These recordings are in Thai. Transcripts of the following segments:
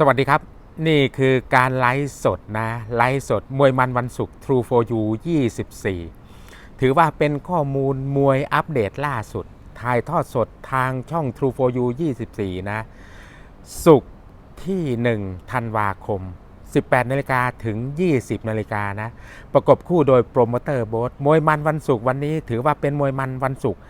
สวัสดีครับ นี่คือการไลฟ์สดนะ ไลฟ์สดมวยมันวันศุกร์ True for You 24 ถือว่าเป็นข้อมูลมวยอัปเดตล่าสุด ถ่ายทอดสดทางช่อง True for You 24 นะศุกร์ที่ 1 ธันวาคม 18 นาฬิกาถึง 20 นาฬิกานะ ประกบคู่โดยโปรโมเตอร์โบสมวยมันวันศุกร์วันนี้ ถือว่าเป็นมวยมันวันศุกร์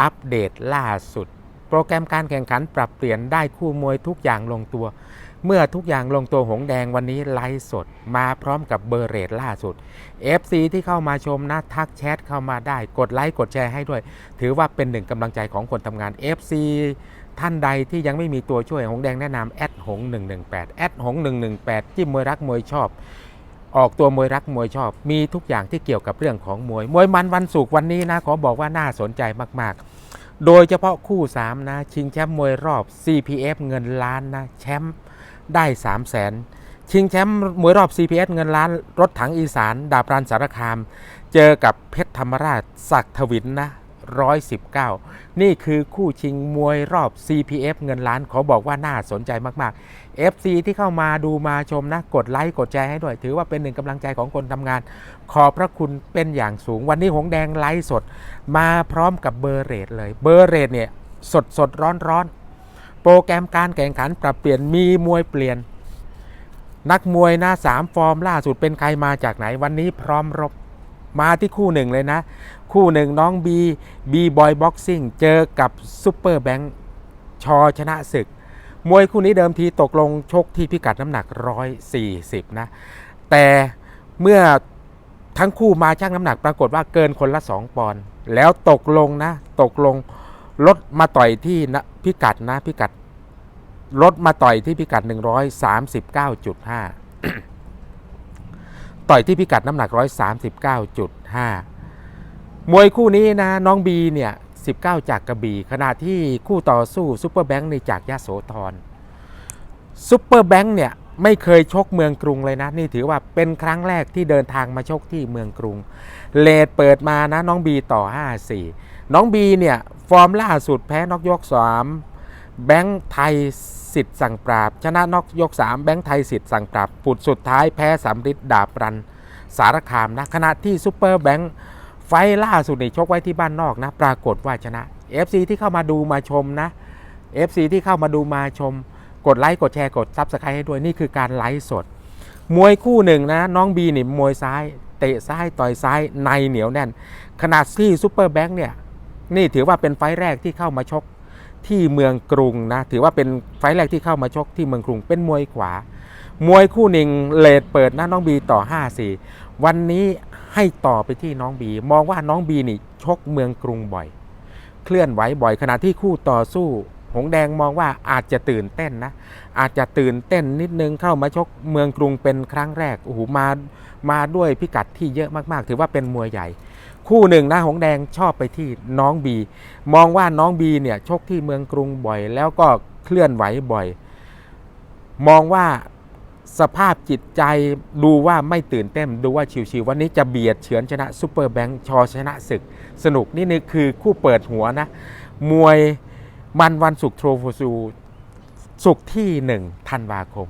อัปเดตล่าสุด โปรแกรมการแข่งขันปรับเปลี่ยนได้คู่มวยทุกอย่างลงตัว เมื่อทุกอย่างลงตัวหงแดงวันนี้ไลฟ์สดมาพร้อมกับเบอร์เรทล่าสุด FC ที่เข้ามาชมนะทักแชทเข้ามาได้กดไลค์กดแชร์ให้ด้วย ถือว่าเป็นหนึ่งกำลังใจของคนทำงาน FC ท่านใดที่ยังไม่มีตัวช่วยหงแดงแนะนำแอดหง118แอดหง118จิ้มมวยรักมวยชอบออกตัวมวยรักมวยชอบ มีทุกอย่างที่เกี่ยวกับเรื่องของมวย มวยมันวันศุกร์วันนี้นะขอบอกว่าน่าสนใจมาก ๆ โดยเฉพาะคู่ 3 นะ ชิงแชมป์มวยรอบ CPF เงินล้านนะแชมป์ ได้3 0 0แสนชิงแชมป์มวยรอบ CPF เงินล้านรถถังอีสาน ดาบรันสารคาม เจอกับเพชรธรรมราชศักทวินนะ119 นี่คือคู่ชิงมวยรอบ CPF เงินล้านขอบอกว่าน่าสนใจมาก ๆ FC ที่เข้ามาดูมาชมนะ กดไลค์ กดแชร์ให้ด้วย ถือว่าเป็นหนึ่งกำลังใจของคนทำงาน ขอบพระคุณเป็นอย่างสูง วันนี้หงแดงไลฟ์สด มาพร้อมกับเบอร์เรทเลย เบอร์เรทเนี่ย สดสดร้อนร้อน โปรแกรมการแข่งขันปรับเปลี่ยนมีมวยเปลี่ยน นักมวยนะสามฟอร์มล่าสุดเป็นใครมาจากไหนวันนี้พร้อมรบมาที่คู่หนึ่งเลยนะ คู่หนึ่งน้องบีบีบอยบ็อกซิ่งเจอกับซูเปอร์แบงค์ชอชนะศึก มวยคู่นี้เดิมทีตกลงชกที่พิกัดน้ำหนัก 140 นะ แต่เมื่อทั้งคู่มาชั่งน้ำหนักปรากฏว่าเกินคนละ 2 ปอนด์แล้วตกลงนะ ตกลง ลดมาต่อยที่นะพิกัดนะพิกัดลดมาต่อยที่พิกัด 139.5 ต่อยที่พิกัดน้ำหนัก 139.5 มวยคู่นี้นะน้องบีเนี่ย 19 จากกระบี่ขณะที่คู่ต่อสู้ซูเปอร์แบงค์ในจากยะโสธรซูเปอร์แบงค์เนี่ยไม่เคยชกเมืองกรุงเลยนะ นี่ถือว่าเป็นครั้งแรกที่เดินทางมาชกที่เมืองกรุง เลดเปิดมานะน้องบีต่อ 5-4 น้องบีเนี่ย ฟอร์มล่าสุดแพ้นอกยก3แบงค์ไทยสิทธิ์สั่งปราบ ชนะนอกยก3แบงค์ไทยสิทธิ์สั่งปราบปุดสุดท้ายแพ้สำริดดาบรัน สารคามนะขณะที่ซูเปอร์แบงค์ไฟล์ล่าสุดนี่ชกไว้ที่บ้านนอกนะ ปรากฏว่าชนะ FC ที่เข้ามาดูมาชมนะ FC ที่เข้ามาดูมาชม กดไลค์กดแชร์กดซับสไครต์ให้ด้วยนี่คือการไลฟ์สด มวยคู่หนึ่งนะ น้องบีนี่มวยซ้าย เตะซ้ายต่อยซ้ายในเหนียวแน่น ขนาดที่ซูเปอร์แบงค์เนี่ย นี่ถือว่าเป็นไฟแรกที่เข้ามาชกที่เมืองกรุงนะถือว่าเป็นไฟแรกที่เข้ามาชกที่เมืองกรุง เป็นมวยขวา มวยคู่หนึ่งเลดเปิดนะน้องบีต่อ 5-4 วันนี้ให้ต่อไปที่น้องบี มองว่าน้องบีนี่ชกเมืองกรุงบ่อย เคลื่อนไหวบ่อยขณะที่คู่ต่อสู้หงแดงมองว่าอาจจะตื่นเต้นนะ อาจจะตื่นเต้นนิดนึงเข้ามาชกเมืองกรุงเป็นครั้งแรกโอ้โหมามาด้วยพิกัดที่เยอะมากๆ ถือว่าเป็นมวยใหญ่ คู่หนึ่งนะหงแดงชอบไปที่น้องบี มองว่าน้องบีเนี่ยชกที่เมืองกรุงบ่อย แล้วก็เคลื่อนไหวบ่อย มองว่าสภาพจิตใจดูว่าไม่ตื่นเต้นดูว่าชิวๆวันนี้จะเบียดเฉือนชนะซูเปอร์แบงค์ชอชนะศึก สนุกนี่นี่คือคู่เปิดหัวนะ มวยมันวันศุกร์โทรโฟซูศุกร์ที่ 1 ธันวาคม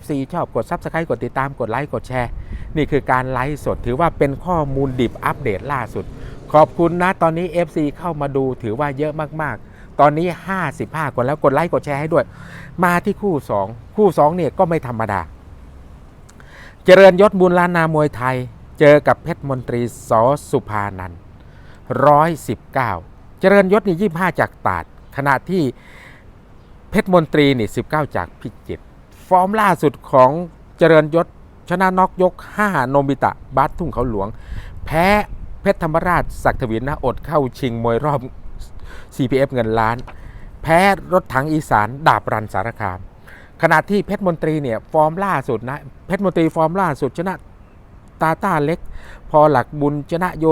FC ชอบกด Subscribe กดติดตามกดไลค์กดแชร์ นี่คือการไลฟ์สดถือว่าเป็นข้อมูลดิบอัปเดตล่าสุด ขอบคุณนะตอนนี้ FC เข้ามาดูถือว่าเยอะมากๆ ตอนนี้ 55 คนแล้วกดไลค์กดแชร์ให้ด้วย มาที่คู่ 2 คู่2เนี่ยก็ไม่ธรรมดา เจริญยศบุญลานามวยไทย เจอกับเพชรมนตรีสอสุภานันท์119เก้าเจริญยศนี่25จากตาดขณะที่เพชรมนตรีนี่19จากพิจิตร ฟอร์มล่าสุดของเจริญยศ ชนะน็อกยก 5 โนบิตะบัสทุ่งเขาหลวง แพ้เพชรธรรมราชศักดิ์วินนะอดเข้าชิงมวยรอบ CPF เงินล้าน แพ้รถถังอีสานดาบรันสารคาม ขณะที่เพชรมนตรีเนี่ยฟอร์มล่าสุดนะเพชรมนตรีฟอร์มล่าสุดชนะตาต้าเล็ก พอหลักบุญชนะโย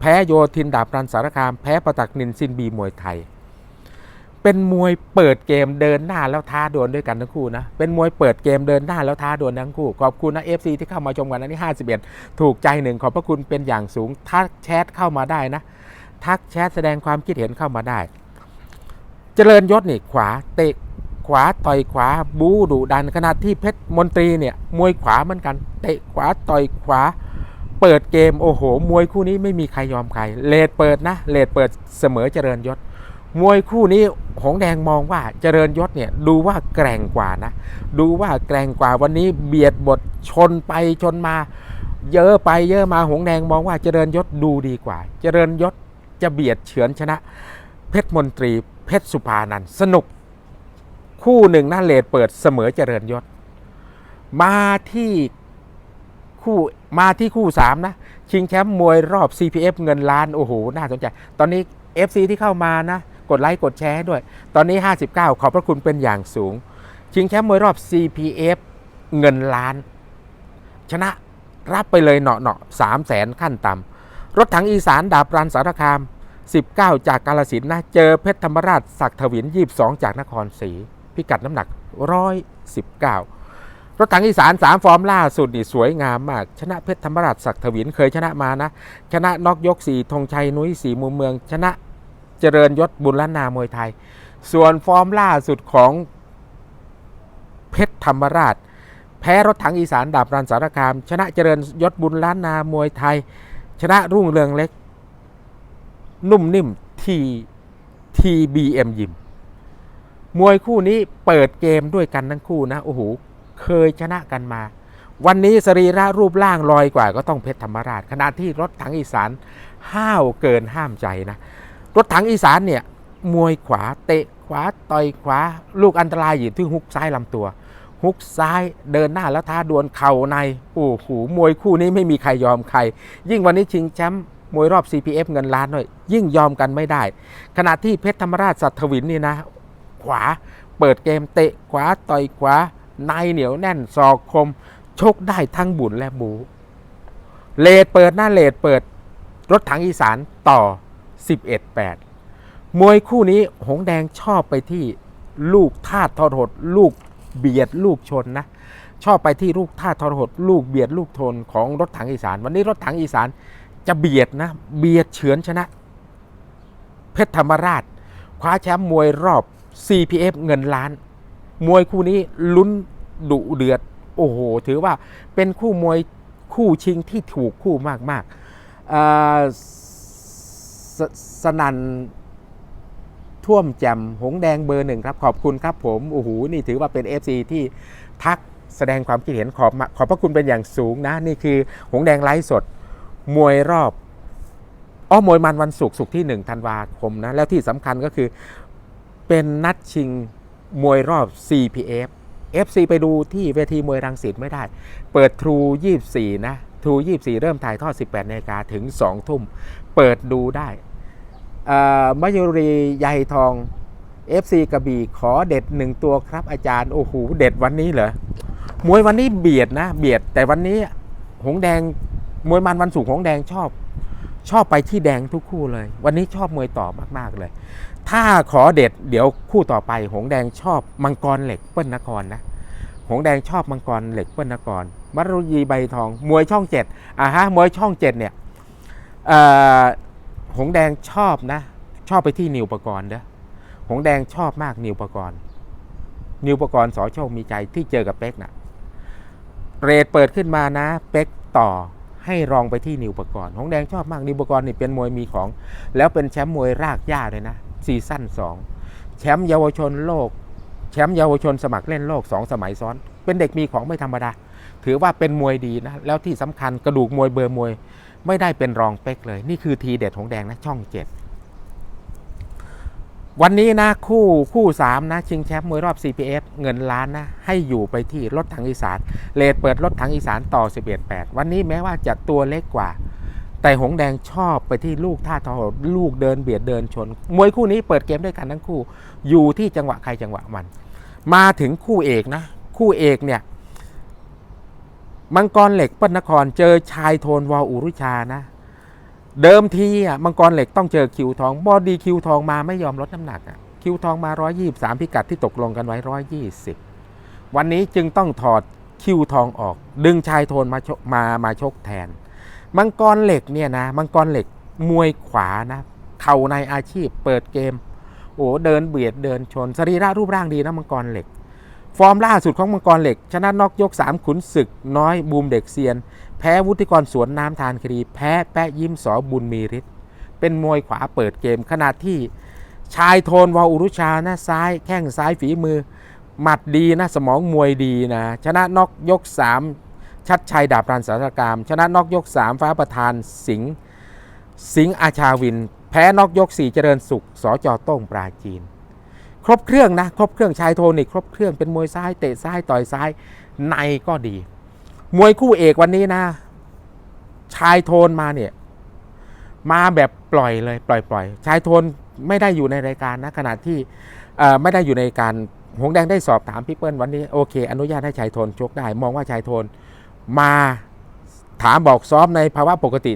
แพ้โยทินดาบรันสารคาม แพ้ประตักนินซินบีมวยไทย เป็นมวยเปิดเกมเดินหน้าแล้วท้าดวลด้วยกันทั้งคู่นะ เป็นมวยเปิดเกมเดินหน้าแล้วท้าดวลทั้งคู่ ขอบคุณนะ FC ที่เข้ามาชมกันนะนี่51 ถูกใจหนึ่งขอบพระคุณเป็นอย่างสูง ทักแชทเข้ามาได้นะ ทักแชทแสดงความคิดเห็นเข้ามาได้ เจริญยศนี่ขวาเตะขวาต่อยขวาบูดุดันขณะที่เพชรมนตรีเนี่ยมวยขวาเหมือนกัน เตะขวาต่อยขวา เปิดเกมโอ้โห มวยคู่นี้ไม่มีใครยอมใครเลดเปิดนะเลดเปิดเสมอเจริญยศ มวยคู่นี้หงแดงมองว่าเจริญยศเนี่ยดูว่าแกร่งกว่านะ ดูว่าแกร่งกว่าวันนี้เบียดบทชนไปชนมา เยอะไปเยอะมาหงแดงมองว่าเจริญยศดูดีกว่า เจริญยศจะเบียดเฉือนชนะ เพชรมนตรีเพชรสุภานันสนุก คู่หนึ่งน่าเลดเปิดเสมอเจริญยศ มาที่คู่มาที่คู่สามนะชิงแชมป์มวยรอบ CPF เงินล้านโอ้โหน่าสนใจ ตอนนี้ FC ที่เข้ามานะ กดไลค์กดแชร์ด้วย ตอนนี้ 59 ขอบพระคุณเป็นอย่างสูง ชิงแชมป์มวยรอบ CPF เงินล้าน ชนะรับไปเลยเนาะเนาะสามแสนขั้นต่ำรถถังอีสานดาบรันสารคาม 19 จากกาลสินนะ เจอเพชรธรรมราชศักดิ์ถวิน 22 จากนครศรีพิกัดน้ำหนัก 119 รถถังอีสาน 3 ฟอร์มล่าสุดนี่สวยงามมาก ชนะเพชรธรรมราชศักดิ์ถวินเคยชนะมานะ ชนะนอกยก 4 ธงชัยนุ้ยสีมุมเมือง ชนะ เจริญยศบุญล้านนามวยไทย ส่วนฟอร์มล่าสุดของเพชรธรรมราช แพ้รถถังอีสานดาบรันสารคาม ชนะเจริญยศบุญล้านนามวยไทย ชนะรุ่งเรืองเล็ก นุ่มนิ่มทีทีบีเอ็มยิมมวยคู่นี้เปิดเกมด้วยกันทั้งคู่นะโอ้โหเคยชนะกันมา วันนี้สรีระรูปร่างลอยกว่าก็ต้องเพชรธรรมราชขณะที่รถถังอีสานห้าวเกินห้ามใจนะ รถถังอีสานเนี่ยมวยขวาเตะขวาต่อยขวา ลูกอันตรายอยู่ที่ฮุกซ้ายลำตัวฮุกซ้ายเดินหน้าแล้วท้าดวลเข่าในโอ้โหมวยคู่นี้ไม่มีใครยอมใคร ยิ่งวันนี้ชิงแชมป์มวยรอบ CPF เงินล้านด้วยยิ่งยอมกันไม่ได้ ขณะที่เพชรธรรมราชสัตว์ทวินนี่นะ ขวาเปิดเกมเตะขวาต่อยขวาในเหนียวแน่นศอกคม ชกได้ทั้งบุญและบู เลดเปิดหน้าเลดเปิดรถถังอีสานต่อ 11-8 มวยคู่นี้หงแดงชอบไปที่ลูกท่าทอดหด ลูกเบียดลูกชนนะ ชอบไปที่ลูกท่าทอดหด ลูกเบียดลูกทนของรถถังอีสาน วันนี้รถถังอีสานจะเบียดนะ เบียดเฉือนชนะ เพชรธรรมราช คว้าแชมป์มวยรอบ CPF เงินล้าน มวยคู่นี้ลุ้นดุเดือด โอ้โห ถือว่าเป็นคู่มวยคู่ชิงที่ถูกคู่มากๆอ่อ สสนันท่วมแจ่มหงแดงเบอร์หนึ่งครับ ขอบคุณครับผมโอ้โหนี่ถือว่าเป็น FC ที่ทักแสดงความคิดเห็นขอบขอบพระคุณเป็นอย่างสูงนะ นี่คือหงแดงไลฟ์สด มวยรอบอ้อมวยมันวันศุกร์ศุกร์ที่1ธันวาคมนะ แล้วที่สำคัญก็คือเป็นนัดชิงมวยรอบ CPF FC ไปดูที่เวทีมวยรังสิตไม่ได้ เปิด True 24 นะ True 24 เริ่มถ่ายทอด 18นาฬิกาถึง 2 ทุ่ม เปิดดูได้ มยุรีใยทอง FC กระบี่ขอเด็ดหนึ่งตัวครับอาจารย์โอ้โหเด็ดวันนี้เหรอมวยวันนี้เบียดนะ เบียดแต่วันนี้หงแดงมวยมันวันศุกร์หงแดงชอบ ชอบไปที่แดงทุกคู่เลย วันนี้ชอบมวยต่อมากๆเลย ถ้าขอเด็ดเดี๋ยวคู่ต่อไปหงแดงชอบมังกรเหล็กเปิ้ลนครนะหงแดงชอบมังกรเหล็กเปิ้ลนครมัรุยีใบทอง มวยช่องเจ็ดอ่าฮะมวยช่องเจ็ดเนี่ยเอ่อ หงแดงชอบนะ ชอบไปที่นิวประกรณ์เด้อหงแดงชอบมากนิวประกรณ์นิวประกรณ์สอโชคมีใจที่เจอกับเป๊กนะ่ะเรทเปิดขึ้นมานะ เป๊กต่อให้รองไปที่นิวประกรณ์หงแดงชอบมากนิวประกรณ์นี่เป็นมวยมีของ แล้วเป็นแชมป์มวยรากหญ้าเลยนะซีซั่น2แชมป์เยาวชนโลก แชมป์เยาวชนสมัครเล่นโลก 2 สมัยซ้อน เป็นเด็กมีของไม่ธรรมดา ถือว่าเป็นมวยดีนะ แล้วที่สำคัญกระดูกมวยเบอร์มวย ไม่ได้เป็นรองเป๊กเลย นี่คือทีเด็ดของแดงนะช่องเจ็ดวันนี้นะคู่คู่สามนะ ชิงแชมป์มวยรอบ CPF เงินล้านนะ ให้อยู่ไปที่รถถังอีสานเลดเปิดรถถังอีสานต่อ 11-8 วันนี้แม้ว่าจะตัวเล็กกว่า แต่หงแดงชอบไปที่ลูกท่าทอลูกเดินเบียดเดินชน มวยคู่นี้เปิดเกมด้วยกันทั้งคู่ อยู่ที่จังหวะใครจังหวะมัน มาถึงคู่เอกนะ คู่เอกเนี่ย มังกรเหล็กเปิ้ลนครเจอชายโทนวออุรุชานะ เดิมทีอะมังกรเหล็กต้องเจอคิวทองบอดีคิวทองมาไม่ยอมลดน้ำหนักอะคิวทองมา 123 พิกัดที่ตกลงกันไว้ 120 วันนี้จึงต้องถอดคิวทองออก ดึงชายโทนมาชกมามาชกแทน มังกรเหล็กเนี่ยนะมังกรเหล็กมวยขวานะเข่าในอาชีพเปิดเกม โอ้เดินเบียดเดินชนสรีระรูปร่างดีนะมังกรเหล็ก ฟอร์มล่าสุดของมังกรเหล็ก ชนะนอกยก 3 ขุนศึกน้อยบูมเด็กเซียน แพ้วุฒิกรสวนน้ำทานคดี แพ้แปะยิ้มสอบุญมีฤทธิ์เป็นมวยขวาเปิดเกมขณะที่ชายโทนวออุรุชานะซ้าย แข้งซ้ายฝีมือ หมัดดีนะสมองมวยดีนะ ชนะนอกยก 3 ชัดชัยดาบรันสารกรรม ชนะนอกยก 3 ฟ้าประธานสิงสิงอาชาวิน แพ้นอกยก 4 เจริญสุขสจโต้งปราจีน ครบเครื่องนะครบเครื่องชายโทนี่ครบเครื่องเป็นมวยซ้ายเตะซ้ายต่อยซ้ายในก็ดี มวยคู่เอกวันนี้นะ ชายโทนมาเนี่ย มาแบบปล่อยเลย ปล่อยปล่อยชายโทนไม่ได้อยู่ในรายการนะขณะที่ไม่ได้อยู่ในการหงแดงได้สอบถามพี่เปิ้ลวันนี้โอเค อนุญาตให้ชายโทนชกได้ มองว่าชายโทนมาถามบอกซ้อมในภาวะปกติ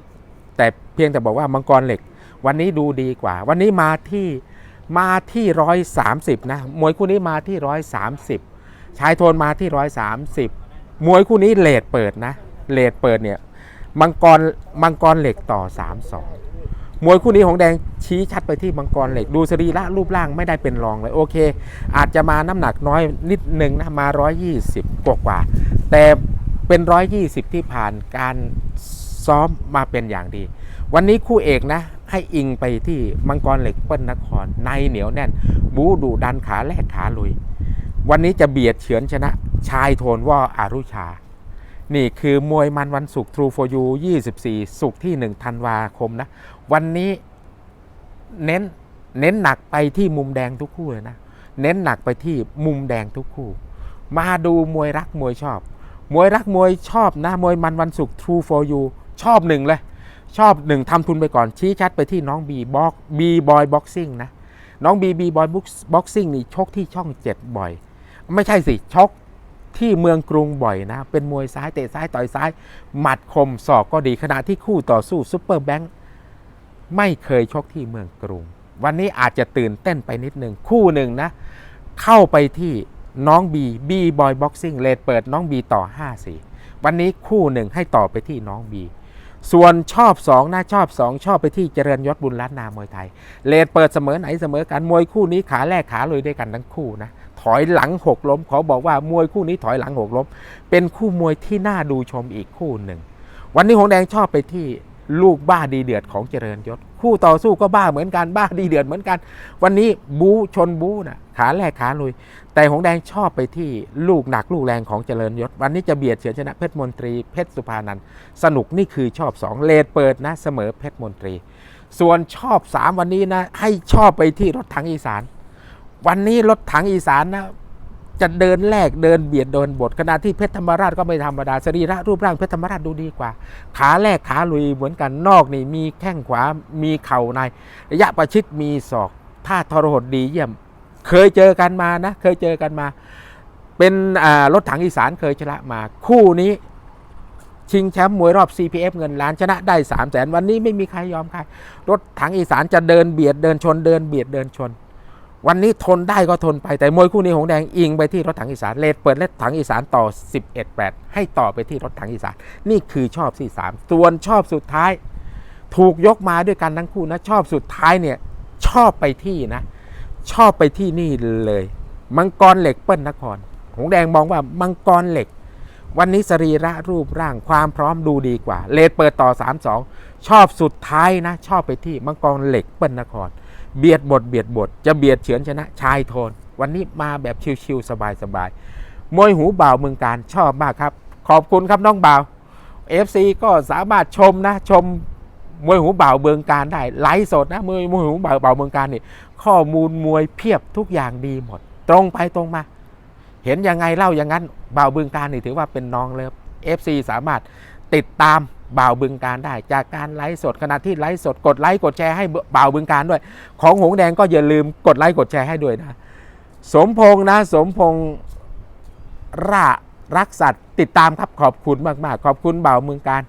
แต่เพียงแต่บอกว่ามังกรเหล็ก วันนี้ดูดีกว่า วันนี้มาที่ มาที่ร้อยสามสิบนะ มวยคู่นี้มาที่ร้อยสามสิบชายโทนมาที่ร้อยสามสิบมวยคู่นี้เลดเปิดนะ เลดเปิดเนี่ย มังกร มังกรเหล็กต่อสามสองมวยคู่นี้ของแดงชี้ชัดไปที่มังกรเหล็ก ดูสรีระรูปร่างไม่ได้เป็นรองเลย โอเค อาจจะมาน้ำหนักน้อยนิดหนึ่งนะ มา 120 กว่ากว่า แต่เป็น 120 ที่ผ่านการซ้อมมาเป็นอย่างดี วันนี้คู่เอกนะ ให้อิงไปที่มังกรเหล็กเปิ้ลนคร ในเหนียวแน่น บูดุดันขาแลกขาลุย วันนี้จะเบียดเฉือนชนะ ชายโทนว่าอารุชา นี่คือมวยมันวันศุกร์ True for You 24 ศุกร์ที่1ธันวาคมนะ วันนี้เน้นเน้นหนักไปที่มุมแดงทุกคู่เลยนะ เน้นหนักไปที่มุมแดงทุกคู่ มาดูมวยรักมวยชอบ มวยรักมวยชอบนะ มวยมันวันศุกร์ True for You ชอบหนึ่งเลย ชอบหนึ่งทำทุนไปก่อนชี้ชัดไปที่น้องบีบ็อกบีบอยบ็อกซิ่งนะ น้องบีบีบอยบ็อกซิ่งนี่ชกที่ช่องเจ็ดบ่อย ไม่ใช่สิชกที่เมืองกรุงบ่อยนะ เป็นมวยซ้ายเตะซ้ายต่อยซ้าย หมัดคมศอกก็ดีขณะที่คู่ต่อสู้ซุปเปอร์แบงค์ไม่เคยชกที่เมืองกรุง วันนี้อาจจะตื่นเต้นไปนิดหนึ่งคู่หนึ่งนะ เข้าไปที่น้องบีบีบอยบ็อกซิ่งเลดเปิดน้องบีต่อ5 4วันนี้คู่หนึ่งให้ต่อไปที่น้องบี ส่วนชอบ2นะชอบ 2 ชอบไปที่เจริญยศบุญรัตนามวยไทย เลดเปิดเสมอไหนเสมอกันมวยคู่นี้ขาแรกขาเลยด้วยกันทั้งคู่นะถอยหลังหกล้ม ขอบอกว่ามวยคู่นี้ถอยหลังหกล้ม เป็นคู่มวยที่น่าดูชมอีกคู่หนึ่ง วันนี้หงแดงชอบไปที่ลูกบ้าดีเดือดของเจริญยศ คู่ต่อสู้ก็บ้าเหมือนกันบ้าดีเดือดเหมือนกัน วันนี้บูชนบูนะ ขาแรกขาลุย แต่หงแดงชอบไปที่ลูกหนักลูกแรงของเจริญยศ วันนี้จะเบียดเฉือนชนะเพชรมนตรีเพชรสุภานันสนุกนี่คือชอบ 2 เลดเปิดนะเสมอเพชรมนตรี ส่วนชอบ 3 วันนี้นะ ให้ชอบไปที่รถถังอีสาน วันนี้รถถังอีสานนะจะเดินแลกเดินเบียดโดนบทขณะที่เพชรธรรมราชก็ไม่ธรรมดาสรีระรูปร่างเพชรธรรมราชดูดีกว่า ขาแรกขาลุยเหมือนกันนอกนี่มีแข้งขวามีเข่าใน ระยะประชิดมีศอกท่าทรหดดีเยี่ยม เคยเจอกันมานะเคยเจอกันมา เป็นรถถังอีสานเคยชนะมา คู่นี้ชิงแชมป์มวยรอบ CPF เงินล้านชนะได้3 0 0แสนวันนี้ไม่มีใครยอมใคร รถถังอีสานจะเดินเบียดเดินชนเดินเบียดเดินชน วันนี้ทนได้ก็ทนไปแต่มวยคู่นี้หงแดงอิงไปที่รถถังอีสานเลดเปิดเลดถังอีสานต่อ 11 8 ให้ต่อไปที่รถถังอีสาน นี่คือชอบที่3ส่วนชอบสุดท้าย ถูกยกมาด้วยกันทั้งคู่นะชอบสุดท้ายเนี่ยชอบไปที่นะ ชอบไปที่นี่เลย มังกรเหล็กเปิ้ลนคร หงแดงมองว่ามังกรเหล็ก วันนี้สรีระรูปร่างความพร้อมดูดีกว่า เลดเปิดต่อ 3-2 ชอบสุดท้ายนะ ชอบไปที่มังกรเหล็กเปิ้ลนคร เบียดบทเบียดบท จะเบียดเฉือนชนะชายโทน วันนี้มาแบบชิวๆสบายๆมวยหูเบาเมืองการชอบมากครับ ขอบคุณครับน้องเบา FC ก็สามารถชมนะชม มวยหูเบาเมืองการได้ไลฟ์สดนะมวยมวยหูเบาวบ่าเมืองการนี่ข้อมูลมวยเพียบทุกอย่างดีหมด ตรงไปตรงมา เห็นยังไงเล่าอย่างนั้นเบาวบึงการนี่ถือว่าเป็นน้องเลิฟ FC สามารถติดตามบ่าวบึงการได้ จากการไลฟ์สดขณะที่ไลฟ์สดกดไลค์กดแชร์ให้บ่าวบึงการด้วย ของหงแดงก็อย่าลืมกดไลค์กดแชร์ให้ด้วยนะ สมพงษ์นะ สมพงษ์รารักสัตว์ติดตามครับขอบคุณมาก ๆ ขอบคุณบ่าวเมืองการ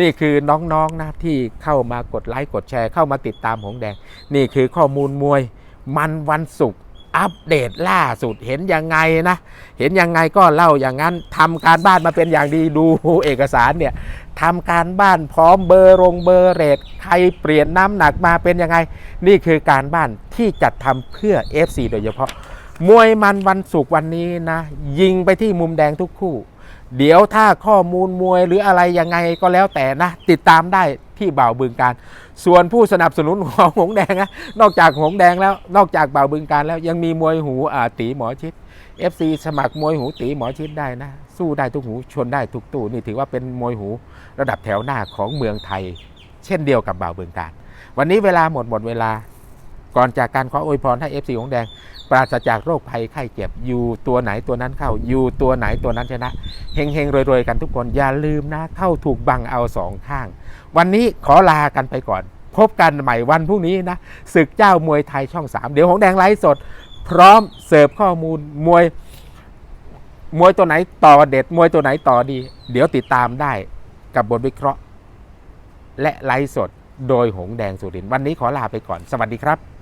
นี่คือน้องๆนะที่เข้ามากดไลค์กดแชร์เข้ามาติดตามหงแดง นี่คือข้อมูลมวยมันวันศุกร์อัปเดตล่าสุดเห็นยังไงนะ เห็นยังไงก็เล่าอย่างนั้นทำการบ้านมาเป็นอย่างดีดูเอกสารเนี่ยทำการบ้านพร้อมเบอร์รงเบอร์เรทใครเปลี่ยนน้ำหนักมาเป็นยังไง นี่คือการบ้านที่จัดทำเพื่อ FC โดยเฉพาะ มวยมันวันศุกร์วันนี้นะ ยิงไปที่มุมแดงทุกคู่ เดี๋ยวถ้าข้อมูลมวยหรืออะไรยังไงก็แล้วแต่นะ ติดตามได้ที่บ่าวบึงการ ส่วนผู้สนับสนุนของหงแดงนะนอกจากหงแดงแล้วนอกจากบ่าวบึงการแล้วยังมีมวยหูอ่าตีหมอชิด FC สมัครมวยหูตีหมอชิดได้นะ สู้ได้ทุกหูชนได้ทุกตู้นี่ถือว่าเป็นมวยหูระดับแถวหน้าของเมืองไทย เช่นเดียวกับบ่าวบึงการ วันนี้เวลาหมดหมดเวลาก่อนจากการขออวยพรให้ FC หงแดง ปราศจากโรคภัยไข้เจ็บ อยู่ตัวไหนตัวนั้นเข้า อยู่ตัวไหนตัวนั้นชนะเฮงเฮงๆรวยๆกันทุกคน อย่าลืมนะ เข้าถูกบังเอาสองข้าง วันนี้ขอลากันไปก่อน พบกันใหม่วันพรุ่งนี้นะศึกเจ้ามวยไทยช่อง 3 เดี๋ยวหงแดงไลฟ์สด พร้อมเสิร์ฟข้อมูลมวยมวยตัวไหนต่อเด็ดมวยตัวไหนต่อดี เดี๋ยวติดตามได้กับบทวิเคราะห์ และไลฟ์สดโดยหงแดงสุรินทร์วันนี้ขอลาไปก่อน สวัสดีครับ